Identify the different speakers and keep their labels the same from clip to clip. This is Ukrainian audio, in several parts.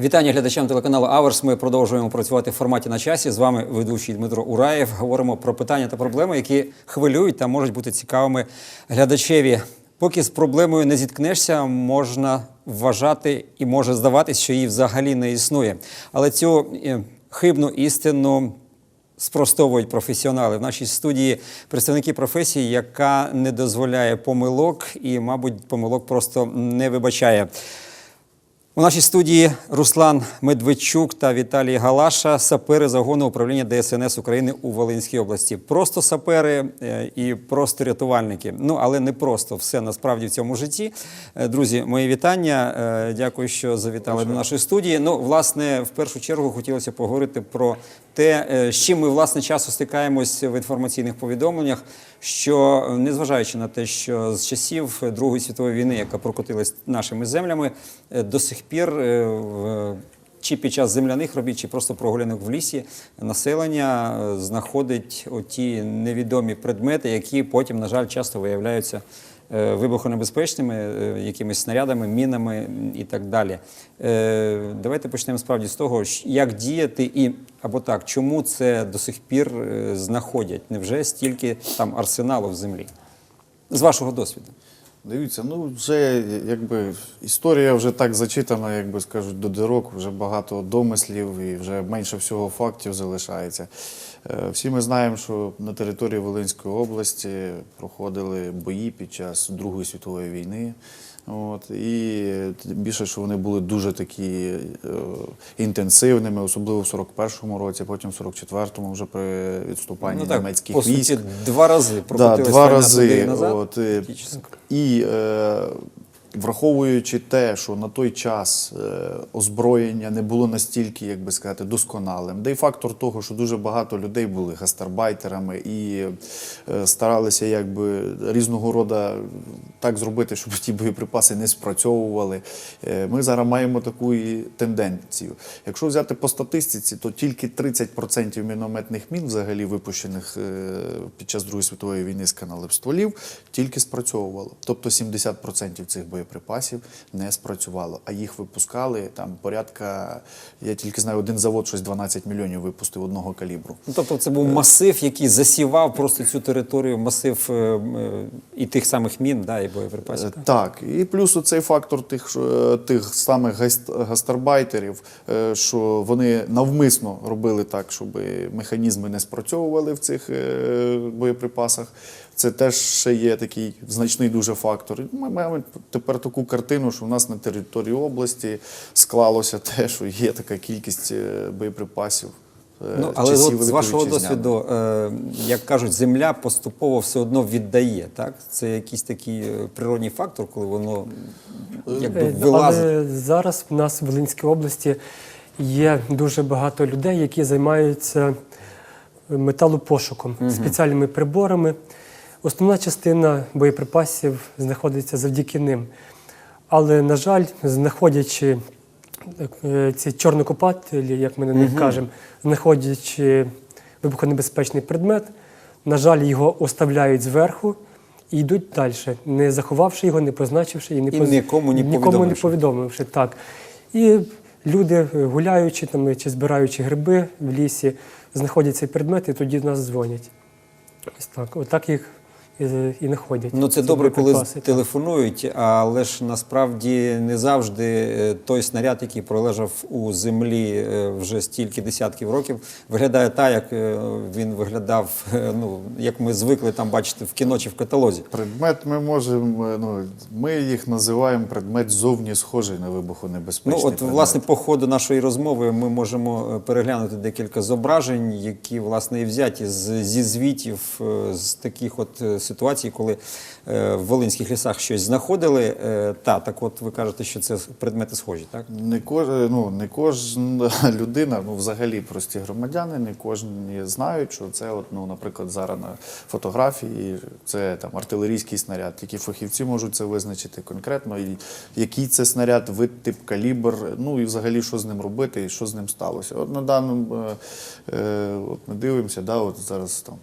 Speaker 1: Вітання глядачам телеканалу Аверс. Ми продовжуємо працювати в форматі на часі. З вами ведучий Дмитро Ураєв. Говоримо про питання та проблеми, які хвилюють та можуть бути цікавими глядачеві. Поки з проблемою не зіткнешся, можна вважати і може здаватись, що її взагалі не існує. Але цю е, хибну істину спростовують професіонали в нашій студії представники професії, яка не дозволяє помилок і, мабуть, помилок просто не вибачає. У нашій студії Руслан Медведчук та Віталій Галаша, сапери загону управління ДСНС України у Волинській області. Просто сапери е, і просто рятувальники. Ну але не просто все насправді в цьому житті. Е, Друзі, мої вітання. Е, Дякую, що завітали до нашої студії. Ну, власне, в першу чергу хотілося поговорити про те, е, з чим ми власне часу стикаємось в інформаційних повідомленнях. Що е, незважаючи на те, що з часів Другої світової війни, яка прокотилась нашими землями, е, до сих пір чи під час земляних робіт, чи просто прогулянок в лісі, населення знаходить оті невідомі предмети, які потім, на жаль, часто виявляються вибухонебезпечними, е, якимись снарядами, мінами і так далі. Е, Давайте почнемо справді з того, як діяти і або так, чому це до сих пір е, знаходять? Невже стільки там арсеналу в землі? З вашого досвіду.
Speaker 2: Дивіться, ну вже якби історія вже так зачитана, як би скажуть, до дирок, вже багато домислів і вже менше всього фактів залишається. Е, Всі ми знаємо, що на території Волинської області проходили бої під час Другої світової війни. От, і більше, що вони були дуже такі е, інтенсивними, особливо в 41-му році, потім в 44-му вже при відступанні
Speaker 1: ну так,
Speaker 2: німецьких
Speaker 1: по
Speaker 2: військ.
Speaker 1: два рази
Speaker 2: Да, два рази.
Speaker 1: назад.
Speaker 2: От, е, і е, враховуючи те, що на той час е, озброєння не було настільки, як би сказати, досконалим, де й фактор того, що дуже багато людей були гастарбайтерами і е, старалися якби різного роду так зробити, щоб ті боєприпаси не спрацьовували. Е, Ми зараз маємо таку і тенденцію. Якщо взяти по статистиці, то тільки 30% мінометних мін, взагалі випущених під час Другої світової війни з каналів стволів, тільки спрацьовувало. Тобто 70% цих боєприпасів не спрацювало, а їх випускали там порядка. Я тільки знаю, один завод щось 12 мільйонів випустив одного калібру.
Speaker 1: Ну, тобто це був масив, який засівав просто цю територію, масив е, е, і тих самих мін, да, і боєприпасів.
Speaker 2: Е, Так, і плюс оцей фактор тих, е, тих самих гастарбайтерів, е, що вони навмисно робили так, щоб механізми не спрацьовували в цих е, боєприпасах. Це теж ще є такий значний дуже фактор. Ми маємо тепер таку картину, що в нас на території області склалося те, що є така кількість е, боєприпасів. е,
Speaker 1: Ну, але от з вашого досвіду, е, як кажуть, земля поступово все одно віддає. Так? Це якийсь такий е, природній фактор, коли воно якби вилазить.
Speaker 3: Але зараз в нас в Волинській області є дуже багато людей, які займаються металопошуком, спеціальними приборами. Основна частина боєприпасів знаходиться завдяки ним. Але, на жаль, знаходячи е, ці чорнокопателі, як ми на них кажемо, знаходячи вибухонебезпечний предмет, на жаль, його оставляють зверху і йдуть далі, не заховавши його, не позначивши і, не
Speaker 1: І
Speaker 3: поз-
Speaker 1: нікому не
Speaker 3: нікому не
Speaker 1: повідомивши.
Speaker 3: повідомивши. Так. І люди, е, гуляючи там, чи збираючи гриби в лісі, знаходять цей предмет і тоді нас дзвонять. Ось так. Отак їх і, і знаходять.
Speaker 1: Ну, це
Speaker 3: ці
Speaker 1: добре, коли
Speaker 3: боєприпаси.
Speaker 1: телефонують, але ж насправді не завжди е, той снаряд, який пролежав у землі е, вже стільки десятків років, виглядає так, як е, він виглядав, ну як ми звикли там бачити в кіно чи в каталозі.
Speaker 2: Предмет ми можемо, ну, ми їх називаємо предмет зовні схожий на вибухонебезпечний.
Speaker 1: Ну, от,
Speaker 2: предмет.
Speaker 1: власне, по ходу нашої розмови ми можемо переглянути декілька зображень, які власне і взяті з, зі звітів з таких от ситуацій, коли е, в Волинських лісах щось знаходили. Е, Та, так от ви кажете, що це предмети схожі, так?
Speaker 2: Не кож, ну, не кожна людина, ну взагалі прості громадяни, не кожні знають, що це, от, ну, наприклад, зараз на фотографії це там артилерійський снаряд. Тільки фахівці можуть це визначити конкретно, і який це снаряд, вид, тип, калібр, ну і взагалі що з ним робити і що з ним сталося. От на даному е, е, от ми дивимося, да, от зараз там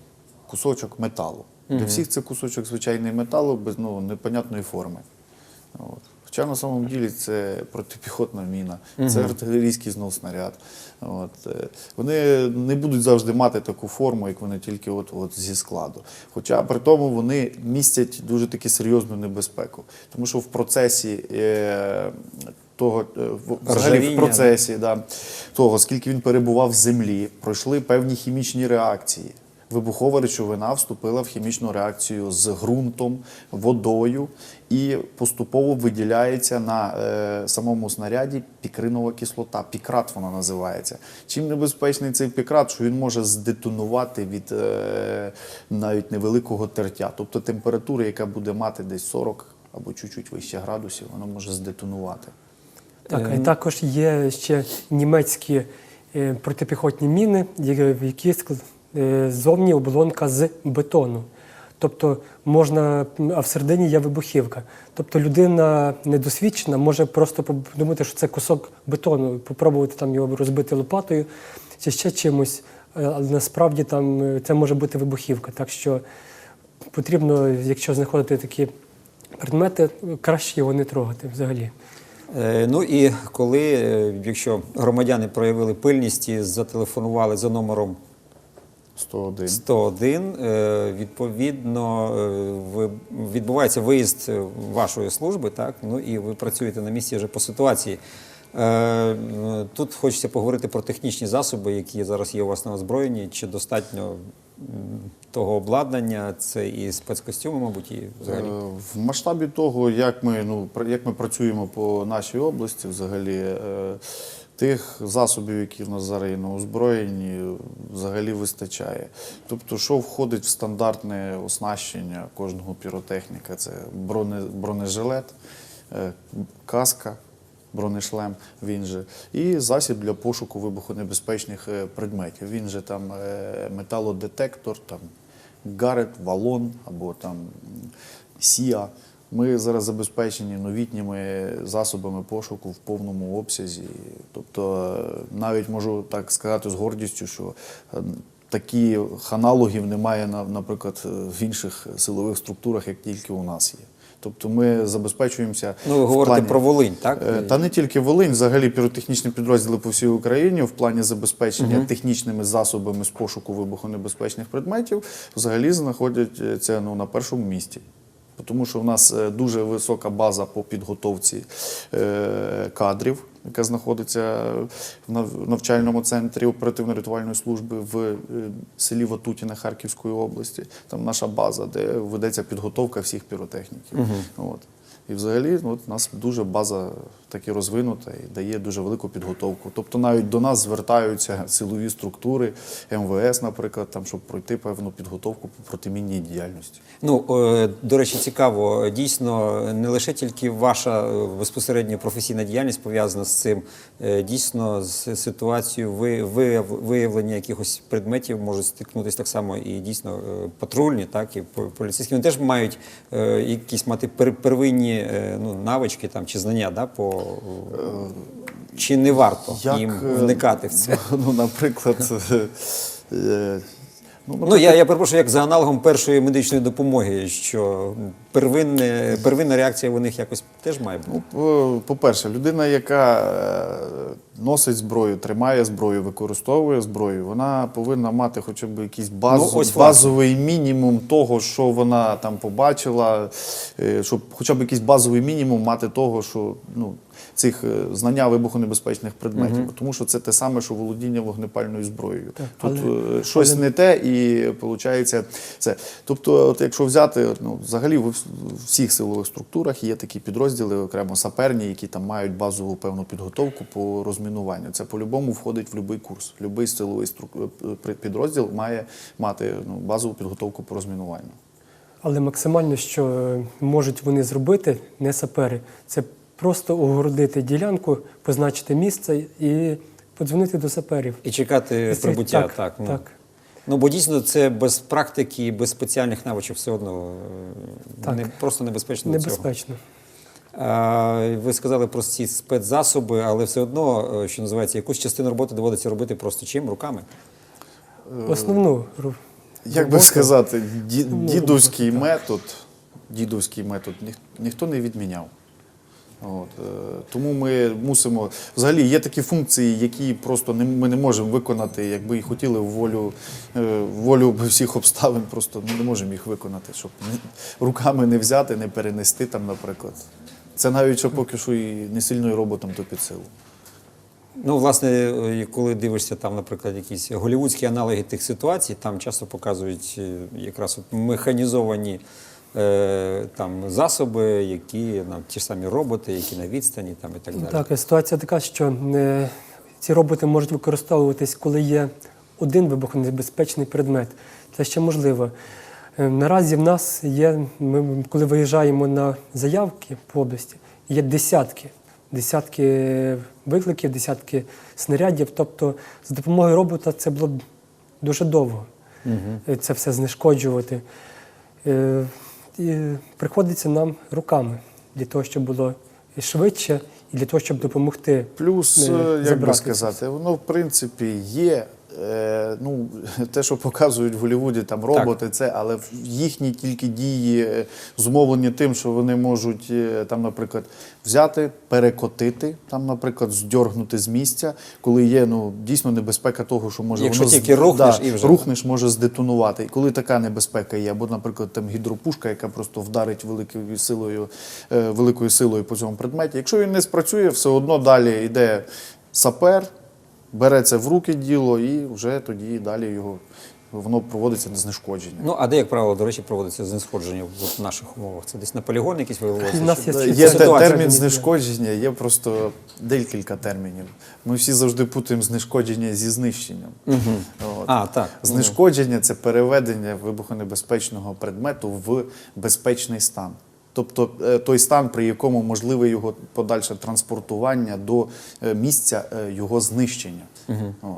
Speaker 2: кусочок металу. Для всіх це кусочок звичайний металу без ну, непонятної форми. От. Хоча на самом ділі це протипіхотна міна, це артилерійський знов снаряд. От. е, Вони не будуть завжди мати таку форму, як вони тільки от, от зі складу. Хоча при тому вони містять дуже таки серйозну небезпеку. Тому що в процесі е, того, е, взагалі в процесі да, того, скільки він перебував в землі, пройшли певні хімічні реакції. Вибухова речовина вступила в хімічну реакцію з ґрунтом, водою і поступово виділяється на е, самому снаряді пікринова кислота. Пікрат вона називається. Чим небезпечний цей пікрат, що він може здетонувати від е, навіть невеликого тертя. Тобто температура, яка буде мати десь 40 або чуть-чуть вище градусів, вона може здетонувати.
Speaker 3: Так, а також є ще німецькі е, протипіхотні міни, які- е, зовні оболонка з бетону. Тобто можна, а всередині є вибухівка. Тобто людина недосвідчена може просто подумати, що це кусок бетону, попробувати там його розбити лопатою чи ще чимось. Е, Але насправді там е, це може бути вибухівка. Так що потрібно, якщо знаходити такі предмети, краще його не трогати взагалі.
Speaker 1: Ну і коли, якщо громадяни проявили пильність і зателефонували за номером
Speaker 2: 101.
Speaker 1: 101, е, відповідно, е, відбувається виїзд е, вашої служби, так? Ну і ви працюєте на місці вже по ситуації. Тут хочеться поговорити про технічні засоби, які зараз є у вас на озброєнні. Чи достатньо того обладнання? Це і спецкостюми, мабуть, і взагалі.
Speaker 2: В масштабі того, як ми, ну, як ми працюємо по нашій області, взагалі, е, тих засобів, які в нас зараз є на озброєнні, взагалі вистачає. Тобто, що входить в стандартне оснащення кожного піротехніка? Це броне, бронежилет, е, каска. Бронешлем, він же, і засіб для пошуку вибухонебезпечних е, предметів. Він же там е, металодетектор, там Гарет, Валон або там Сіа. Ми зараз забезпечені новітніми засобами пошуку в повному обсязі. Тобто, е, навіть можу так сказати з гордістю, що е, таких аналогів немає, на- наприклад, в інших силових структурах, як тільки у нас є. Тобто ми забезпечуємося.
Speaker 1: Ну, ви говорите
Speaker 2: плані-
Speaker 1: про Волинь, так?
Speaker 2: Е, Та не тільки Волинь, взагалі піротехнічні підрозділи по всій Україні в плані забезпечення технічними засобами з пошуку вибухонебезпечних предметів взагалі знаходяться ну, на першому місці. Тому що в нас е, дуже висока база по підготовці е, кадрів, яка знаходиться в навчальному центрі оперативно-рятувальної служби в е, селі Ватутіне Харківської області. Там наша база, де ведеться підготовка всіх піротехніків. От. І взагалі от у нас дуже база таки розвинута і дає дуже велику підготовку. Тобто навіть до нас звертаються силові структури, МВС, наприклад, там, щоб пройти певну підготовку по протимінній діяльності.
Speaker 1: Ну, е, до речі, цікаво. Дійсно, не лише тільки ваша е, безпосередньо професійна діяльність пов'язана з цим. Е, Дійсно, з ситуацією ви- виявлення якихось предметів можуть стикнутися так само і дійсно патрульні, так і по- поліцейські. Вони теж мають якісь мати пер- первинні ну, навички там чи знання, да, по чи не варто їм
Speaker 2: е,
Speaker 1: вникати в це?
Speaker 2: Ну, наприклад, е, е, ну,
Speaker 1: Ну, я, я перепрошую, як за аналогом першої медичної допомоги, що первинне, первинна реакція у них якось теж має бути.
Speaker 2: Ну, по- по-перше, людина, яка е, носить зброю, тримає зброю, використовує зброю, вона повинна мати хоча б якийсь базу,
Speaker 1: Ну, ось, власне.
Speaker 2: базовий мінімум того, що вона там побачила, е, щоб хоча б якийсь базовий мінімум мати того, що ну, цих е, знання вибухонебезпечних предметів. Тому що це те саме, що володіння вогнепальною зброєю. Тут
Speaker 3: але-
Speaker 2: е, щось не те, і виходить це. Тобто, от якщо взяти, ну, взагалі в всіх силових структурах є такі підрозділи, окремо саперні, які там мають базову певну підготовку по розмінуванню. Це по-любому входить в будь-який курс. Будь-який силовий е, підрозділ має мати ну, базову підготовку по розмінуванню.
Speaker 3: Але максимально, що можуть вони зробити, не сапери, це просто огородити ділянку, позначити місце і подзвонити до саперів.
Speaker 1: І чекати
Speaker 3: це-
Speaker 1: прибуття.
Speaker 3: так,
Speaker 1: Так, ну.
Speaker 3: так.
Speaker 1: Ну, бо дійсно це без практики, без спеціальних навичок все одно е,
Speaker 3: Так.
Speaker 1: не, просто небезпечно. до цього.
Speaker 3: Небезпечно.
Speaker 1: А, ви сказали про ці спецзасоби, але все одно, е, що називається, якусь частину роботи доводиться робити просто чим? Руками.
Speaker 3: Основну ру-
Speaker 2: Як би
Speaker 3: роботу-
Speaker 2: сказати, ді- дідовський метод, дідовський метод ніх- ніхто не відміняв. От, е, тому ми мусимо. Взагалі є такі функції, які просто не, ми не можемо виконати, якби і хотіли в волю, е, волю всіх обставин, просто ми не можемо їх виконати, щоб руками не взяти, не перенести там, наприклад. Це навіть що поки що і не сильно і роботам то під силу.
Speaker 1: Ну, власне, е, коли дивишся там, наприклад, якісь голівудські аналоги тих ситуацій, там часто показують якраз механізовані там засоби, які ну, ті ж самі роботи, які на відстані там і так далі.
Speaker 3: Так, ситуація така, що е, ці роботи можуть використовуватись, коли є один вибухонебезпечний предмет. Це ще можливо. Е, Наразі в нас є, ми коли виїжджаємо на заявки по області, є десятки, десятки викликів, десятки снарядів. Тобто за допомогою робота це було дуже довго е, це все знешкоджувати. Приходиться нам руками для того, щоб було швидше і для того, щоб допомогти.
Speaker 2: Плюс,
Speaker 3: е,
Speaker 2: е, як би сказати, воно в принципі є. Е, Ну, те, що показують в Голлівуді, там роботи, це, але їхні тільки дії е, зумовлені тим, що вони можуть е, там, наприклад, взяти, перекотити, там, наприклад, здьоргнути з місця, коли є ну дійсно небезпека того, що може
Speaker 1: Якщо
Speaker 2: воно
Speaker 1: тільки рухнеш і вже.
Speaker 2: рухнеш, може здетонувати. І коли така небезпека є, або, наприклад, там гідропушка, яка просто вдарить великою силою, великою силою по цьому предметі. Якщо він не спрацює, все одно далі йде сапер, бере це в руки діло, і вже тоді далі його воно проводиться на знешкодження.
Speaker 1: Ну, а де, як правило, до речі, проводиться знешкодження в наших умовах? Це десь на полігон якийсь вивозиться?
Speaker 3: У нас є
Speaker 2: Є термін знешкодження, є просто декілька термінів. Ми всі завжди путаємо знешкодження зі знищенням. От.
Speaker 1: А, так.
Speaker 2: Знешкодження це переведення вибухонебезпечного предмету в безпечний стан. Тобто е, той стан, при якому можливе його подальше транспортування до е, місця е, його знищення. От.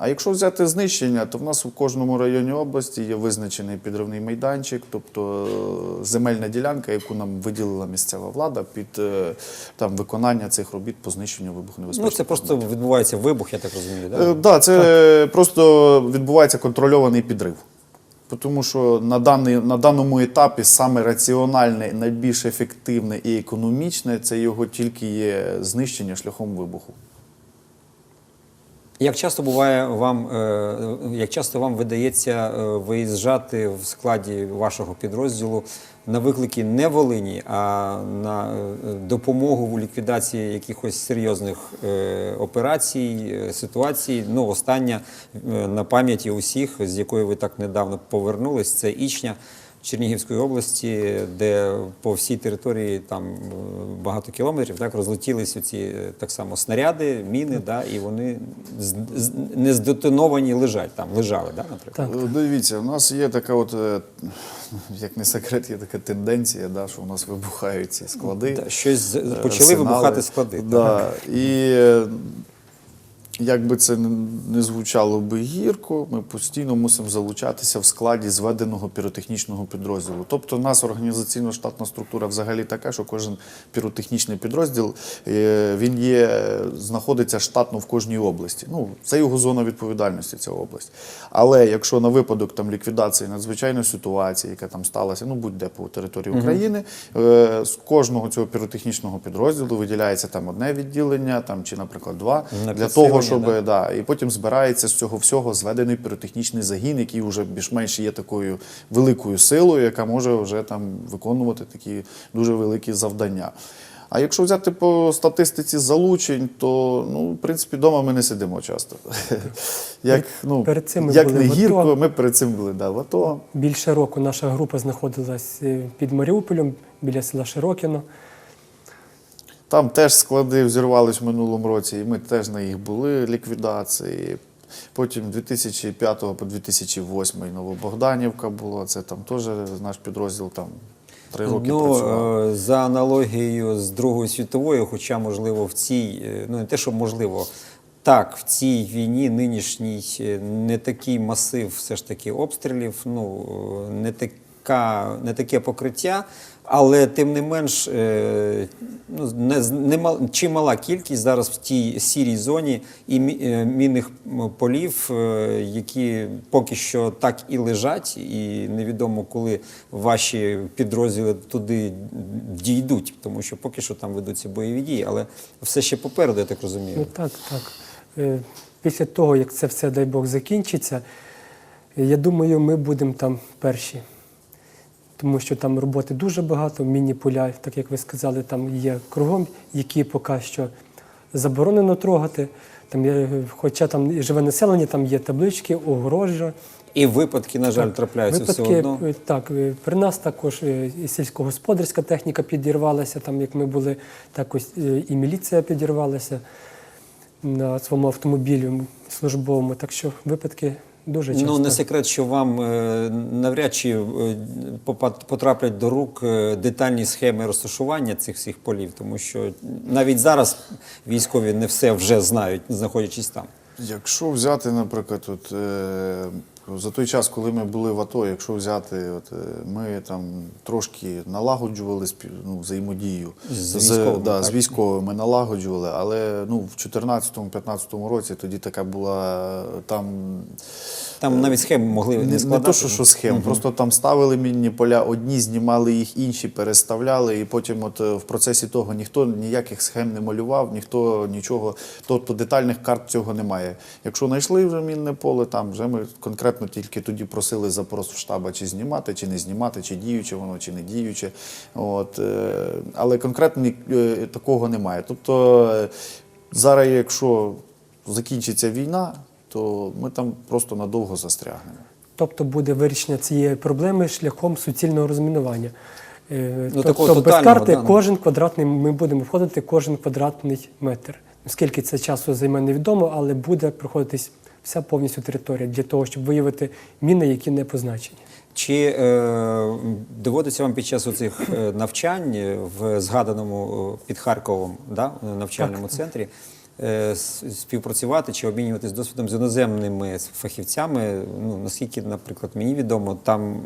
Speaker 2: А якщо взяти знищення, то в нас у кожному районі області є визначений підривний майданчик, тобто земельна ділянка, яку нам виділила місцева влада під там, виконання цих робіт по знищенню
Speaker 1: Ну,
Speaker 2: вибухонебезпечних
Speaker 1: це просто відбувається вибух, я так розумію.
Speaker 2: Так,
Speaker 1: Да?
Speaker 2: да, це просто відбувається контрольований підрив. Тому що на, даний, на даному етапі саме раціональне, найбільш ефективне і економічне це його тільки є знищення шляхом вибуху.
Speaker 1: Як часто буває вам, е, як часто вам видається е, виїжджати в складі вашого підрозділу на виклики не Волині, а на е, допомогу в ліквідації якихось серйозних е, операцій, е, ситуацій? Ну, остання на пам'яті усіх, з якої ви так недавно повернулись, це Ічня. Чернігівської області, де по всій території там е, багато кілометрів так розлетілися ці е, так само снаряди, міни, да, і вони не здетоновані лежать там, лежали, да, наприклад.
Speaker 3: Так.
Speaker 2: Е, Дивіться, у нас є така, от, як не секрет, є така тенденція, да, що у нас вибухають ці склади.
Speaker 1: Да, щось почали
Speaker 2: арсенали.
Speaker 1: вибухати склади.
Speaker 2: Да. І е, як би це не- звучало би гірко, ми постійно мусимо залучатися в складі зведеного піротехнічного підрозділу. Тобто, у нас організаційно-штатна структура взагалі така, що кожен піротехнічний підрозділ е, він є, знаходиться штатно в кожній області. Ну, це його зона відповідальності, ця область. Але якщо на випадок там ліквідації надзвичайної ситуації, яка там сталася, ну будь-де по території України, е, з кожного цього піротехнічного підрозділу виділяється там одне відділення, там чи, наприклад, два
Speaker 1: На
Speaker 2: для того, щоб
Speaker 1: да.
Speaker 2: да, і потім збирається з цього всього зведений піротехнічний загін, який вже більш-менш є такою великою силою, яка може вже там виконувати такі дуже великі завдання. А якщо взяти по статистиці залучень, то ну, в принципі вдома ми не сидимо часто. Як, ну,
Speaker 3: Перед цим ми
Speaker 2: як
Speaker 3: були
Speaker 2: не
Speaker 3: в АТО.
Speaker 2: ми перед цим були да, в АТО.
Speaker 3: Більше року наша група знаходилась е, під Маріуполем біля села Широкіно.
Speaker 2: Там теж склади взірвались в минулому році, і ми теж на їх були ліквідації. Потім 2005 по 2008 Новобогданівка була. Це там теж наш підрозділ там три роки
Speaker 1: ну,
Speaker 2: працював.
Speaker 1: е, за аналогією з Другою світовою, хоча, можливо, в цій, е, ну не те, що можливо, так, в цій війні нинішній е, не такий масив все ж таки обстрілів, ну, не така, не таке покриття. Але тим не менш, е, ну, не, нема- чимала кількість зараз в тій сірій зоні і е, мінних полів, е, які поки що так і лежать, і невідомо, коли ваші підрозділи туди дійдуть, тому що поки що там ведуться бойові дії, але все ще попереду, я так розумію.
Speaker 3: Ну так, так. Після того, як це все, дай Бог, закінчиться, я думаю, ми будемо там перші. Тому що там роботи дуже багато, міні-поля, так як ви сказали, там є кругом, які поки що заборонено трогати. Там є, хоча там і живе населення, там є таблички, огорожа.
Speaker 1: І випадки, на жаль, трапляються
Speaker 3: Випадки,
Speaker 1: все одно.
Speaker 3: е, Так, е, при нас також е, і сільськогосподарська техніка підірвалася, там як ми були, також і міліція підірвалася на своєму автомобілі службовому. Так що випадки дуже часто.
Speaker 1: Ну, не секрет, що вам е, навряд чи е, попад- потраплять до рук е, детальні схеми розташування цих всіх полів, тому що навіть зараз військові не все вже знають, знаходячись там.
Speaker 2: Якщо взяти, наприклад, от, е, за той час, коли ми були в АТО, якщо взяти, от, е, ми там трошки налагоджували ну, взаємодію
Speaker 1: З військовими,
Speaker 2: да, з військовими налагоджували, але ну, в 2014-2015 році тоді така була там.
Speaker 1: Там навіть схеми могли не,
Speaker 2: Не, не то, що, що схем, просто там ставили мінні поля, одні знімали їх, інші переставляли, і потім, от е, в процесі того, ніхто ніяких схем не малював, ніхто нічого. Тобто детальних карт цього немає. Якщо знайшли вже мінне поле, там вже ми конкретно тільки тоді просили запрос в штаба, чи знімати, чи не знімати, чи діюче воно, чи не діюче. От, е, але конкретно е, такого немає. Тобто е, зараз, якщо закінчиться війна, то ми там просто надовго застрягнемо.
Speaker 3: Тобто буде вирішення цієї проблеми шляхом суцільного розмінування.
Speaker 1: Ну,
Speaker 3: тобто
Speaker 1: такого
Speaker 3: без карти
Speaker 1: да, ну.
Speaker 3: кожен квадратний, ми будемо входити кожен квадратний метр. Скільки це часу займе, невідомо, але буде проходитись вся повністю територія для того, щоб виявити міни, які не позначені.
Speaker 1: Чи е, доводиться вам під час оцих е, навчань е, в згаданому під Харковом да, навчальному центрі е, співпрацювати чи обмінюватись досвідом з іноземними фахівцями? Ну, наскільки, наприклад, мені відомо, там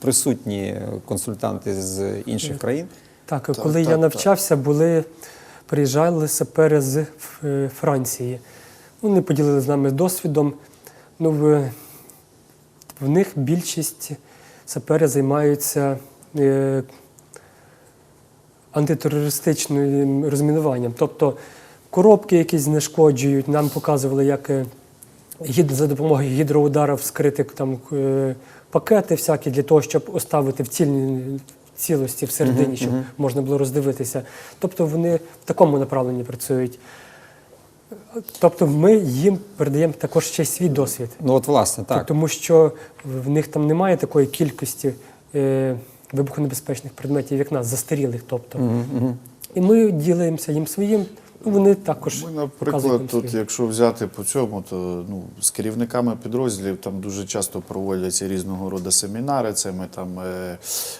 Speaker 1: присутні консультанти з інших країн.
Speaker 3: Так,
Speaker 2: Так,
Speaker 3: коли
Speaker 2: так,
Speaker 3: я
Speaker 2: так.
Speaker 3: навчався, були приїжджали сапери з Франції. Вони поділили з нами досвідом. Ну, в, в них більшість сапери займаються е, антитерористичним розмінуванням. Тобто коробки якісь знешкоджують, нам показували, як е, гід- за допомогою гідроударів вскрити там е, пакети всякі для того, щоб оставити в цільній цілості всередині, щоб можна було роздивитися. Тобто вони в такому направленні працюють. Тобто ми їм передаємо також ще й свій досвід.
Speaker 1: Ну, от, власне, так.
Speaker 3: Тому що в них там немає такої кількості е, вибухонебезпечних предметів, як нас, застарілих. Тобто. І ми ділимося їм своїм, вони також
Speaker 2: Ми, наприклад, тут, якщо взяти по цьому, то ну, з керівниками підрозділів там дуже часто проводяться різного роду семінари. Це ми там е,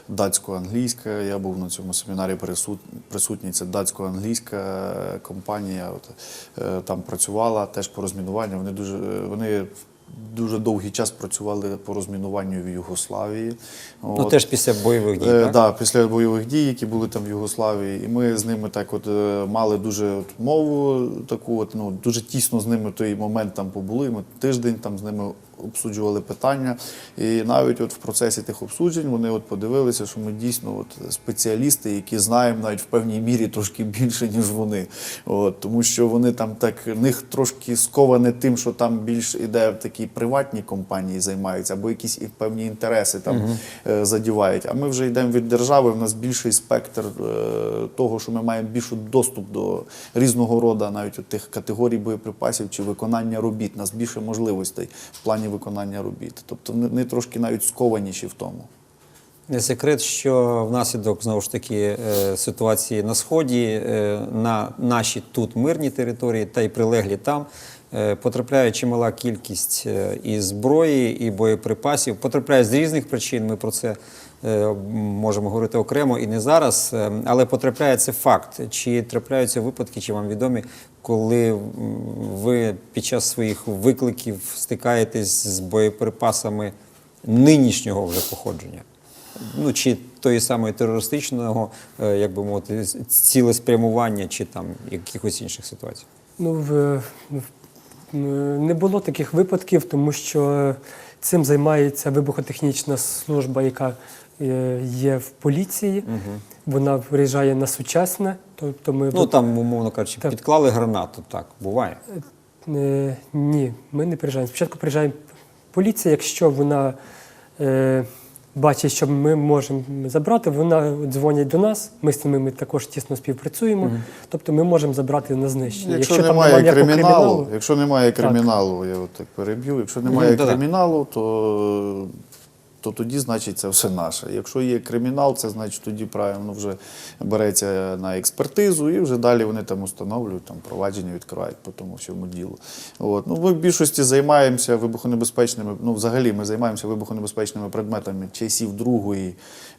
Speaker 2: датсько-англійська. Я був на цьому семінарі присут, присутній. Це датсько-англійська компанія. От, е, там працювала теж по розмінуванню. Вони дуже е, вони. Дуже довгий час працювали по розмінуванню в Югославії.
Speaker 1: Ну,
Speaker 2: От.
Speaker 1: теж після бойових дій.
Speaker 2: Е,
Speaker 1: так?
Speaker 2: да, після бойових дій, які були там в Югославії, і ми з ними так от е, мали дуже от мову таку, от, ну, дуже тісно з ними в той момент там побули. Ми тиждень там з ними обсуджували питання. І навіть от в процесі тих обсуджень вони от подивилися, що ми дійсно от спеціалісти, які знаємо навіть в певній мірі трошки більше, ніж вони. От, тому що вони там так, в них трошки сковане тим, що там більш іде в такі приватні компанії займаються, або якісь і певні інтереси там е, задівають. А ми вже йдемо від держави, в нас більший спектр е, того, що ми маємо більший доступ до різного роду навіть от тих категорій боєприпасів чи виконання робіт. У нас більше можливостей в плані виконання робіт. Тобто вони трошки навіть скованіші в тому.
Speaker 1: Не секрет, що внаслідок знову ж таки е, ситуації на сході е, на наші тут мирні території та й прилеглі там е, потрапляє чимала кількість і зброї, і боєприпасів. Потрапляє з різних причин. Ми про це можемо говорити окремо і не зараз. Але потрапляє це факт. Чи трапляються випадки, чи вам відомі, коли ви під час своїх викликів стикаєтесь з боєприпасами нинішнього вже походження? Ну, чи тої самої терористичного, е, як би мовити, цілеспрямування чи там якихось інших ситуацій?
Speaker 3: Ну, в, в- не було таких випадків, тому що цим займається вибухотехнічна служба, яка е, є в поліції. Вона виїжджає на сучасне. Тобто ми
Speaker 1: Ну там, умовно кажучи,
Speaker 3: Так.
Speaker 1: підклали гранату. Так буває.
Speaker 3: Е, ні, ми не приїжджаємо. Спочатку приїжджає поліція, якщо вона е, бачить, що ми можемо забрати, вона дзвонить до нас. Ми з ними також тісно співпрацюємо. Тобто ми можемо забрати на знищення.
Speaker 2: Якщо,
Speaker 3: там
Speaker 2: немає
Speaker 3: ніякого
Speaker 2: криміналу, якщо немає криміналу, я от так переб'ю, якщо немає
Speaker 1: да-да.
Speaker 2: криміналу, то, то тоді, значить, це все наше. Якщо є кримінал, це значить тоді правильно вже береться на експертизу і вже далі вони там установлюють, там провадження відкривають по тому всьому ділу. От. Ну, ми в більшості займаємося вибухонебезпечними, ну взагалі ми займаємося вибухонебезпечними предметами часів Другої,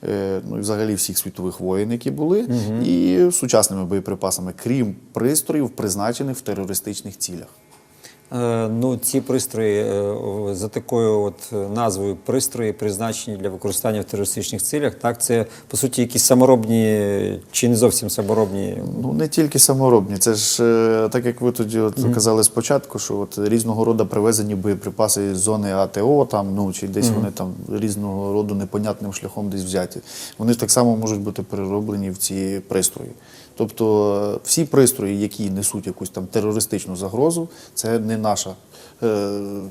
Speaker 2: е, ну і взагалі всіх світових воєн, які були, і сучасними боєприпасами, крім пристроїв, призначених в терористичних цілях.
Speaker 1: Е, Ну, ці пристрої е, за такою от е, назвою пристрої призначені для використання в терористичних цілях. Так, це по суті якісь саморобні чи не зовсім саморобні.
Speaker 2: Ну не тільки саморобні, це ж так як ви тоді от казали спочатку, що от різного роду привезені боєприпаси з зони АТО, там ну чи десь вони там різного роду непонятним шляхом десь взяті. Вони так само можуть бути перероблені в ці пристрої. Тобто е, всі пристрої, які несуть якусь там терористичну загрозу, це не наша. е,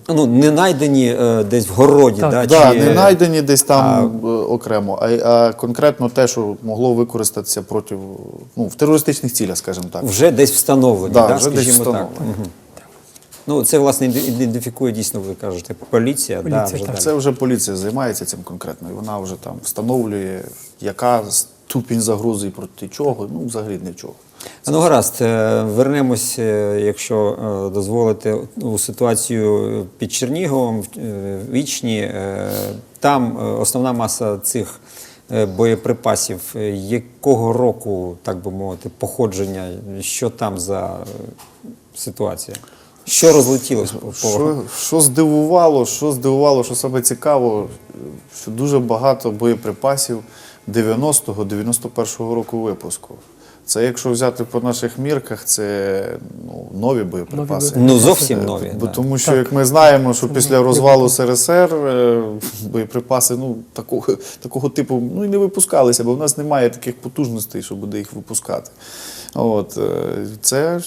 Speaker 1: Ну, не знайдені е, десь в городі,
Speaker 3: Так.
Speaker 1: да,
Speaker 2: Да,
Speaker 1: чи,
Speaker 2: не знайдені десь там е, окремо, а, а конкретно те, що могло використатися проти ну, в терористичних цілях, скажімо так.
Speaker 1: вже десь встановлені,
Speaker 2: Да,
Speaker 1: да,
Speaker 2: вже десь
Speaker 1: скажімо так.
Speaker 2: встановлені.
Speaker 1: Мгм. Ну, це власне іде- ідентифікує дійсно, ви кажете, поліція. да, вже
Speaker 3: так.
Speaker 2: Це вже поліція займається цим конкретно, і вона вже там встановлює, яка ступінь загрози і проти чого, ну взагалі не в чого.
Speaker 1: Ну, гаразд, е, вернемось, е, якщо е, дозволите, у ситуацію під Черніговом, в- вічні. Там основна маса цих боєприпасів, якого року, так би мовити, походження, що там за ситуація? Що розлетілось по
Speaker 2: Що, що здивувало, що здивувало, що саме цікаво, що дуже багато боєприпасів 90-го, 91-го року випуску. Це якщо взяти по наших мірках, це ну, нові боєприпаси.
Speaker 1: Ну, зовсім нові.
Speaker 2: Бо
Speaker 1: да.
Speaker 2: тому що, як ми знаємо, що після розвалу СРСР е, боєприпаси ну, такого, такого типу ну, і не випускалися, бо в нас немає таких потужностей, щоб буде їх випускати. От, е, це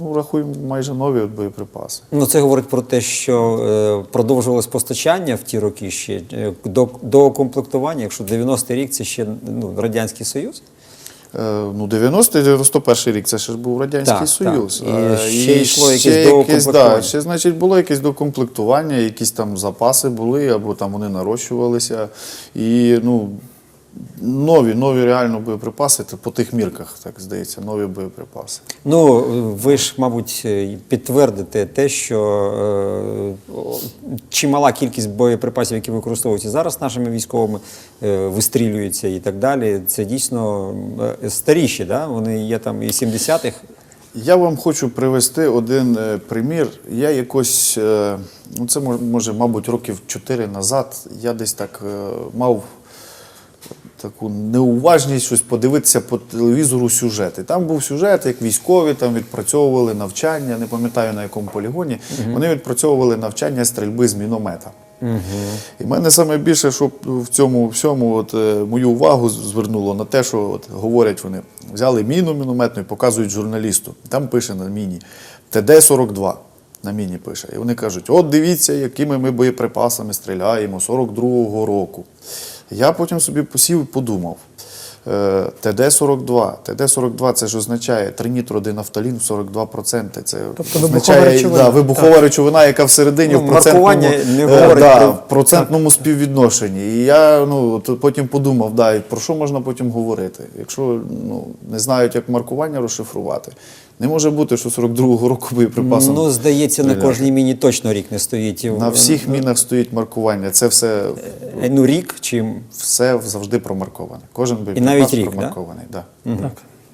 Speaker 2: ну, рахуємо майже нові от боєприпаси.
Speaker 1: Ну, це говорить про те, що е, продовжувалось постачання в ті роки ще до, до комплектування, якщо 90-й рік це ще ну, Радянський Союз.
Speaker 2: Е, Ну, 90-91 рік це ще ж був Радянський
Speaker 1: Так,
Speaker 2: Союз.
Speaker 1: так. І
Speaker 2: Е,
Speaker 1: ще йшло якесь доукомплектування.
Speaker 2: да, ще, значить, було якесь докомплектування, якісь там запаси були, або там вони нарощувалися. І ну, нові, нові реально боєприпаси, по тих мірках, так здається, нові боєприпаси.
Speaker 1: Ну, ви ж, мабуть, е, підтвердите те, що е, чимала кількість боєприпасів, які використовуються зараз нашими військовими, е, вистрілюються і так далі. Це дійсно е, старіші, да? вони є там і 70-х.
Speaker 2: Я вам хочу привести один е, примір. Я якось, е, ну це може, мабуть, років 4 назад, я десь так е, мав таку неуважність щось подивитися по телевізору сюжети. Там був сюжет, як військові там відпрацьовували навчання, не пам'ятаю на якому полігоні. Вони відпрацьовували навчання стрільби з міномета. І в мене саме більше, що в цьому всьому от, е, мою увагу звернуло на те, що от, говорять вони, взяли міну мінометну і показують журналісту. Там пише на міні ТД-42. На міні пише. І вони кажуть: от дивіться, якими ми боєприпасами стріляємо 42-го року. Я потім собі посів і подумав. Е, ТД-42. ТД-42 це ж означає тринітродинафталін в 42%. Це
Speaker 3: Тобто вибухова
Speaker 2: означає
Speaker 3: речовина.
Speaker 2: Да, вибухова речовина, яка всередині
Speaker 1: Ну,
Speaker 2: в процентному,
Speaker 1: не
Speaker 2: е,
Speaker 1: говорить
Speaker 2: да, в процентному співвідношенні. І я ну, потім подумав, да, про що можна потім говорити, якщо ну, не знають, як маркування розшифрувати. Не може бути, що 42-го року боєприпасом.
Speaker 1: Ну, здається, на кожній міні точно рік не стоїть.
Speaker 2: на всіх мінах стоїть маркування. Це все,
Speaker 1: Е, Ну, рік чи
Speaker 2: все завжди промарковане. Кожен боєприпас
Speaker 1: навіть рік, да?
Speaker 2: промаркований.
Speaker 3: Так.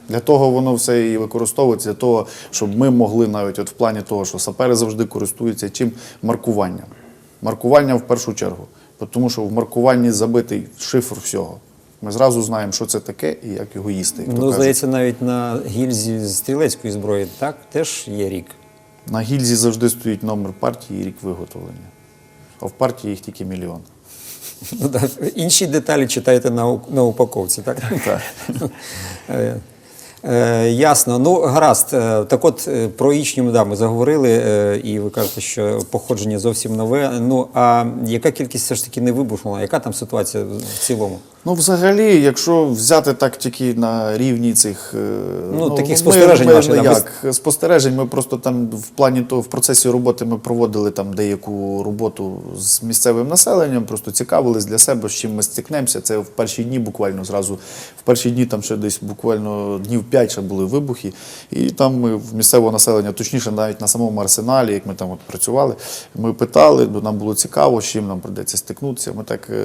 Speaker 2: Для того воно все і використовується, для того, щоб ми могли навіть от в плані того, що сапери завжди користуються чим маркуванням. Маркуванням в першу чергу. Тому що в маркуванні забитий шифр всього. Ми зразу знаємо, що це таке і як його їсти. як
Speaker 1: Ну, здається, навіть на гільзі з стрілецької зброї так теж є рік.
Speaker 2: На гільзі завжди стоїть номер партії і рік виготовлення. А в партії їх тільки мільйон.
Speaker 1: Ну, да. Інші деталі читаєте на, на упаковці, так?
Speaker 2: Так.
Speaker 1: Е, е, Ясно. Ну, гаразд. Е, Так от е, про Ічню, да, ми заговорили, е, і ви кажете, що походження зовсім нове. Ну, а яка кількість все ж таки не вибухнула? Яка там ситуація в цілому?
Speaker 2: Ну, взагалі, якщо взяти так тільки на рівні цих е,
Speaker 1: Ну, таких
Speaker 2: ми-
Speaker 1: спостережень
Speaker 2: ми,
Speaker 1: ваших,
Speaker 2: ми,
Speaker 1: ви-
Speaker 2: спостережень, ми просто там в плані того, в процесі роботи ми проводили там деяку роботу з місцевим населенням, просто цікавились для себе, з чим ми стикнемося. Це в перші дні буквально зразу. В перші дні там ще десь буквально днів 5 ще були вибухи. І там ми в місцевого населення, точніше, навіть на самому арсеналі, як ми там от працювали, ми питали, бо нам було цікаво, з чим нам прийдеться стикнутися. Ми так е,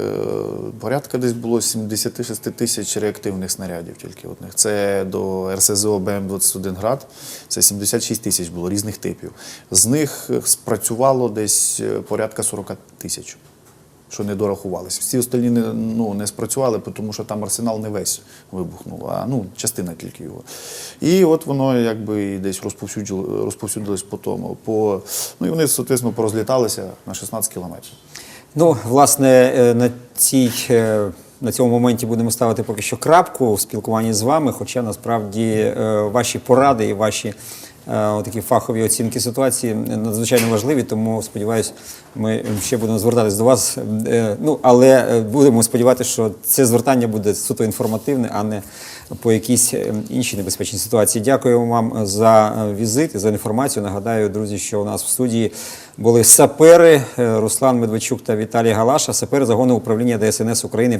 Speaker 2: порядка десь було 76 тисяч реактивних снарядів тільки одних. Це до РСЗО БМ-21 град. Це 76 тисяч було різних типів. З них е, спрацювало десь е, порядка 40 тисяч. Що не дорахувалися. Всі остальні не, ну, не спрацювали, тому що там арсенал не весь вибухнув, а ну, частина тільки його. І от воно якби десь розповсюдило, розповсюдилось по тому. По, ну і вони, соответственно, порозліталися на 16 кілометрів.
Speaker 1: Ну, власне, е, на цій. На цьому моменті будемо ставити поки що крапку в спілкуванні з вами, хоча насправді е, ваші поради і ваші е, такі фахові оцінки ситуації надзвичайно важливі, тому сподіваюся, ми ще будемо звертатись до вас. Е, Ну, але будемо сподіватися, що це звертання буде суто інформативне, а не по якійсь е, іншій небезпечній ситуації. Дякую вам за е, візит і за інформацію. Нагадаю, друзі, що у нас в студії були сапери е, Руслан Медведчук та Віталій Галаша, сапери загону управління ДСНС України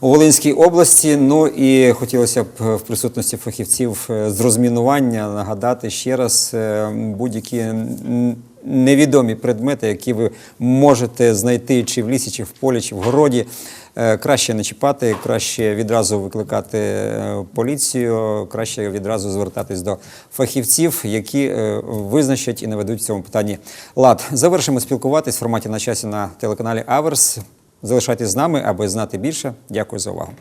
Speaker 1: у Волинській області. Ну і хотілося б е, в присутності фахівців е, з розмінування нагадати ще раз е, будь-які невідомі предмети, які ви можете знайти чи в лісі, чи в полі, чи в городі. Е, Краще не чіпати, краще відразу викликати е, поліцію, краще відразу звертатись до фахівців, які е, визначать і наведуть в цьому питанні лад. Завершимо спілкуватись в форматі на часі на телеканалі Аверс. Залишайтесь з нами, аби знати більше. Дякую за увагу.